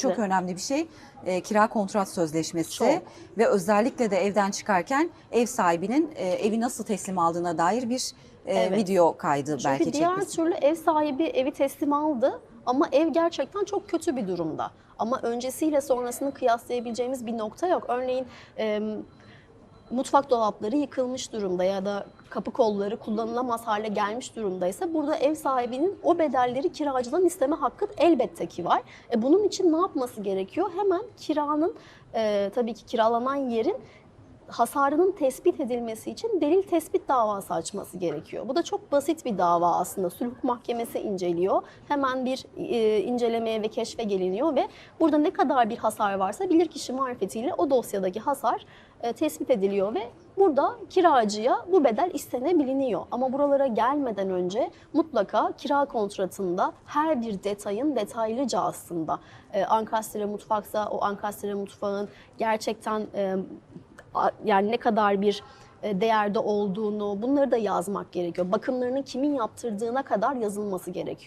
çok önemli bir şey. E, kira kontrat sözleşmesi Çok. ve özellikle de evden çıkarken ev sahibinin e, evi nasıl teslim aldığına dair bir e, Evet. video kaydı Çünkü belki diğer çekmesi. türlü ev sahibi evi teslim aldı ama ev gerçekten çok kötü bir durumda. Ama öncesiyle sonrasını kıyaslayabileceğimiz bir nokta yok. Örneğin e, mutfak dolapları yıkılmış durumda ya da kapı kolları kullanılamaz hale gelmiş durumdaysa burada ev sahibinin o bedelleri kiracıdan isteme hakkı elbette ki var. E, bunun için ne yapması gerekiyor? Hemen kiranın e, tabii ki kiralanan yerin hasarının tespit edilmesi için delil tespit davası açması gerekiyor. Bu da çok basit bir dava aslında. Sulh mahkemesi inceliyor. Hemen bir e, incelemeye ve keşfe geliniyor ve burada ne kadar bir hasar varsa bilirkişi marifetiyle o dosyadaki hasar e, tespit ediliyor ve burada kiracıya bu bedel istenebiliniyor. Ama buralara gelmeden önce mutlaka kira kontratında her bir detayın detaylıca aslında e, ankastre mutfaksa o ankastre mutfağın gerçekten e, yani ne kadar bir e, değerde olduğunu bunları da yazmak gerekiyor. Bakımlarının kimin yaptırdığına kadar yazılması gerekiyor.